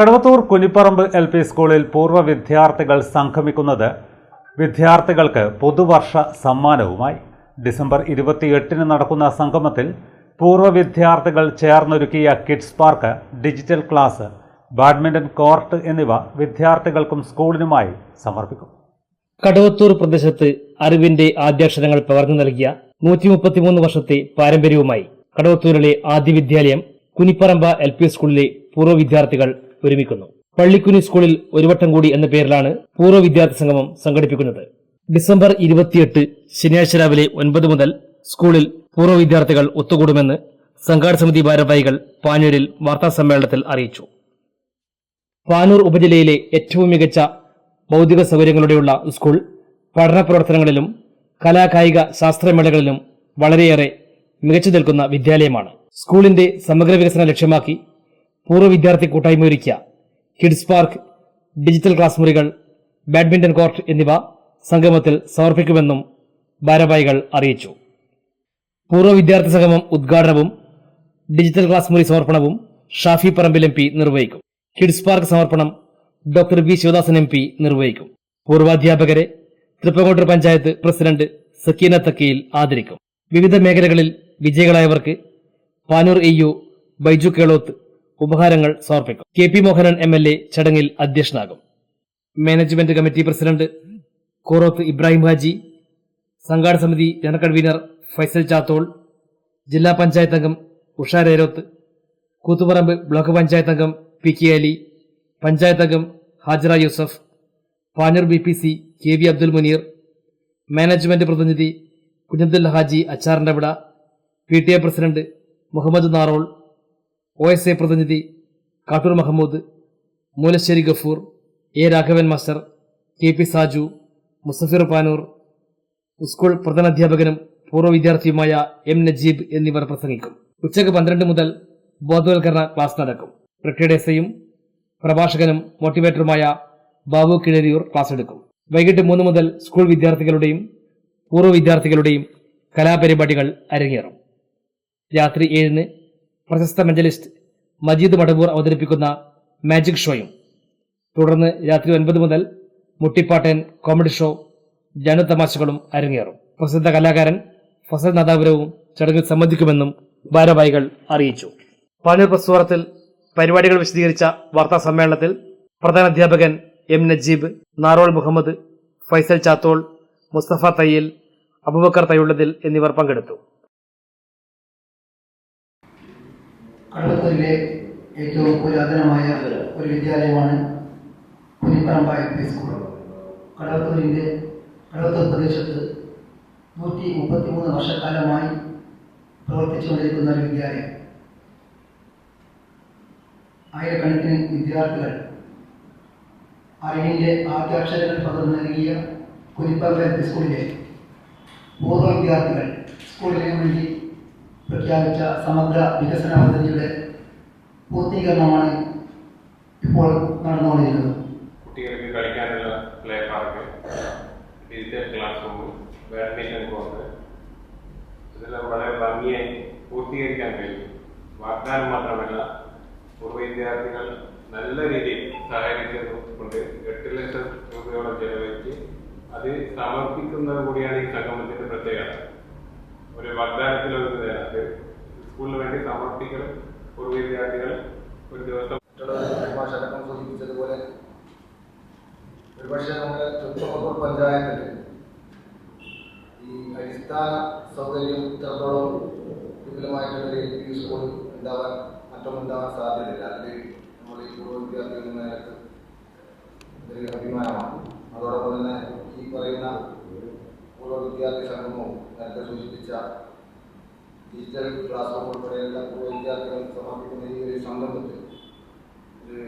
Kadavathur കുനിപ്പറമ്പ് L P സ്കൂളിൽ പൂർവ വിദ്യാർത്ഥികൾ സംഗമിക്കുന്നത് വിദ്യാർത്ഥികൾക്ക് പുതുവർഷ സമ്മാനവുമായി. ഡിസംബർ ഇരുപത്തിയെട്ടിന് നടക്കുന്ന സംഗമത്തിൽ പൂർവ വിദ്യാർത്ഥികൾ ചേർന്നൊരുക്കിയ kids park digital class badminton court എന്നിവ വിദ്യാർത്ഥികൾക്കും സ്കൂളിനുമായി സമർപ്പിക്കും. കടവത്തൂർ പ്രദേശത്ത് അറിവിന്റെ ആദ്യാക്ഷരങ്ങൾ പകർന്നു നൽകിയ നൂറ്റി മുപ്പത്തിമൂന്ന് വർഷത്തെ പാരമ്പര്യവുമായി കടവത്തൂരിലെ ആദ്യ വിദ്യാലയം കുനിപ്പറമ്പ എൽ പി സ്കൂളിലെ പൂർവ വിദ്യാർത്ഥികൾ ഒരുമിക്കുന്നു. പള്ളിക്കുനി സ്കൂളിൽ ഒരു വട്ടം കൂടി എന്ന പേരിലാണ് പൂർവ വിദ്യാർത്ഥി സംഗമം സംഘടിപ്പിക്കുന്നത്. ഡിസംബർ ഇരുപത്തിയെട്ട് ശനിയാഴ്ച രാവിലെ ഒൻപത് മുതൽ സ്കൂളിൽ പൂർവ വിദ്യാർത്ഥികൾ ഒത്തുകൂടുമെന്ന് സംഘാട സമിതി ഭാരവാഹികൾ പാനൂരിൽ വാർത്താസമ്മേളനത്തിൽ അറിയിച്ചു. പാനൂർ ഉപജില്ലയിലെ ഏറ്റവും മികച്ച ഭൗതിക സൗകര്യങ്ങളുടെയുള്ള സ്കൂൾ പഠന പ്രവർത്തനങ്ങളിലും കലാകായിക ശാസ്ത്രമേളകളിലും വളരെയേറെ മികച്ചു നിൽക്കുന്ന വിദ്യാലയമാണ്. സ്കൂളിന്റെ സമഗ്ര വികസനം ലക്ഷ്യമാക്കി പൂർവ വിദ്യാർത്ഥി കൂട്ടായ്മ ഒരുക്കിയ കിഡ്സ് പാർക്ക് ഡിജിറ്റൽ ക്ലാസ് മുറികൾ ബാഡ്മിന്റൺ കോർട്ട് എന്നിവ സംഗമത്തിൽ സമർപ്പിക്കുമെന്നും ഭാരവാഹികൾ അറിയിച്ചു. പൂർവ വിദ്യാർത്ഥി സംഗമം ഉദ്ഘാടനവും ഡിജിറ്റൽ ക്ലാസ് മുറി സമർപ്പണവും ഷാഫി പറമ്പിൽ എം പി നിർവഹിക്കും. കിഡ്സ് പാർക്ക് സമർപ്പണം doctor V Sivadasan M P നിർവഹിക്കും. പൂർവാധ്യാപകരെ തൃപ്പങ്കോട്ടൂർ പഞ്ചായത്ത് പ്രസിഡന്റ് സക്കീന തക്കയിൽ ആദരിക്കും. വിവിധ മേഖലകളിൽ വിജയികളായവർക്ക് പാനൂർ ഇ യു ബൈജു കേളോത്ത് ഉപഹാരങ്ങൾ സമർപ്പിക്കും. K P Mohanan M L A ചടങ്ങിൽ അധ്യക്ഷനാകും. Management committee president Koroth Ibrahim Haji സംഘാട സമിതി ജനറൽ കൺവീനർ ഫൈസൽ ചാത്തോൾ ജില്ലാ പഞ്ചായത്ത് അംഗം ഉഷാ രേരോത്ത് കൂത്തുപറമ്പ് ബ്ലോക്ക് പഞ്ചായത്ത് അംഗം പി കെ അലി പഞ്ചായത്ത് അംഗം Hajara Yusuf Panoor B P C K V Abdul Muneer management പ്രതിനിധി കുഞ്ഞബ്ദുൽ ഹാജി അച്ചാറിന്റെ വിട P T A president Muhammad Narol O S A പ്രതിനിധി Kattoor Mahmood Moolassery Gafoor A Raghavan master K P Saju Musafir Panoor school പ്രധാനാധ്യാപകനും പൂർവ വിദ്യാർത്ഥിയുമായ M Najeeb എന്നിവർ പ്രസംഗിക്കും. ഉച്ചയ്ക്ക് പന്ത്രണ്ട് മുതൽ ബോധവൽക്കരണ ക്ലാസ് നടക്കും. റിട്ടയർഡ് എസ്ഐയും പ്രഭാഷകനും മോട്ടിവേറ്ററുമായ ബാബു കിഴരിയൂർ ക്ലാസ് എടുക്കും. വൈകിട്ട് മൂന്ന് മുതൽ സ്കൂൾ വിദ്യാർത്ഥികളുടെയും പൂർവ വിദ്യാർത്ഥികളുടെയും കലാപരിപാടികൾ അരങ്ങേറും. രാത്രി ഏഴിന് പ്രശസ്ത മെന്റലിസ്റ്റ് മജീദ് മടവൂർ അവതരിപ്പിക്കുന്ന മാജിക് ഷോയും. തുടർന്ന് രാത്രി ഒൻപത് മുതൽ മുട്ടിപ്പാട്ടൻ കോമഡി ഷോ ജനു തമാശകളും അരങ്ങേറും. പ്രസിദ്ധ കലാകാരൻ ഫസൽ നദാപുരവും ചടങ്ങിൽ സംബന്ധിക്കുമെന്നും ഭാരവാഹികൾ അറിയിച്ചു. പാനൂർ പ്രസ്വാറത്തിൽ പരിപാടികൾ വിശദീകരിച്ച വാർത്താ സമ്മേളനത്തിൽ പ്രധാന അധ്യാപകൻ എം നജീബ് നാറോൾ മുഹമ്മദ് ഫൈസൽ ചാത്തോൾ മുസ്തഫ തയ്യൽ അബുബക്കർ തയ്യുള്ളതിൽ എന്നിവർ പങ്കെടുത്തു. കടവത്തൂരിലെ ഏറ്റവും പുരാതനമായ ഒരു വിദ്യാലയമാണ് പുനിപ്പറമ്പ എൽ പി സ്കൂൾ. കടവത്തൂരിന്റെ കടവത്തൂർ പ്രദേശത്ത് നൂറ്റി മുപ്പത്തിമൂന്ന് വർഷക്കാലമായി പ്രവർത്തിച്ചുകൊണ്ടിരിക്കുന്ന ഒരു വിദ്യാലയം. ആയിരക്കണക്കിന് വിദ്യാർത്ഥികൾ അറിവിന്റെ ആദ്യാക്ഷരങ്ങൾ പകർന്നു നൽകിയ കുനിപ്പറമ്പ എൽ പി സ്കൂളിലെ പൂർവ വിദ്യാർത്ഥികൾ സ്കൂളിന് വേണ്ടി പ്രഖ്യാപിച്ച സമഗ്ര വികസന പദ്ധതിയുടെ പൂർത്തീകരണമാണ് ഇപ്പോൾ നടന്നുകൊണ്ടിരിക്കുന്നത്. കുട്ടികൾക്ക് കളിക്കാനുള്ള play park digital class room badminton court ഇതെല്ലാം വളരെ ഭംഗിയായി പൂർത്തീകരിക്കാൻ കഴിയും. വാഗ്ദാനം മാത്രമല്ല പൂർവ വിദ്യാർത്ഥികൾ നല്ല രീതിയിൽ സഹകരിച്ചതുകൊണ്ട് എട്ട് ലക്ഷം രൂപയോളം ചെലവഴിച്ച് അത് സമർപ്പിക്കുന്നത് കൂടിയാണ് ഈ സംഗമത്തിന്റെ പ്രത്യേകത. ഒരു വാഗ്ദാനത്തിലൊതുങ്ങുന്നതിനകത്ത് സ്കൂളിന് വേണ്ടി സമർപ്പിക്കൽ ഒരു വിദ്യാർത്ഥികൾ ഒരു ദിവസം ഭാഷ അടക്കം സൂചിപ്പിച്ചതുപോലെ ഒരുപക്ഷെ നമ്മുടെ ചുറ്റുമക്കൂർ പഞ്ചായത്തിൽ ഈ അടിസ്ഥാന സൗകര്യം ഇത്രത്തോളം വിപുലമായിട്ടുള്ള എൽ പി സ്കൂൾ ഉണ്ടാവാൻ മറ്റൊന്നും ഉണ്ടാവാൻ സാധ്യതയില്ല. അതിൽ നമ്മൾ ഈ പൂർവ വിദ്യാർത്ഥികൾ എന്ന അഭിമാനമാണ്. അതോടൊപ്പം തന്നെ ഈ പറയുന്ന പൂർവ വിദ്യാർത്ഥി സംഗമവും നേരത്തെ സൂചിപ്പിച്ച ഡിജിറ്റൽ ക്ലാസ് റൂം ഉൾപ്പെടെയുള്ള പൂർവ വിദ്യാർത്ഥികളും സമർപ്പിക്കുന്ന ഈ ഒരു സംഗമത്തിൽ ഒരു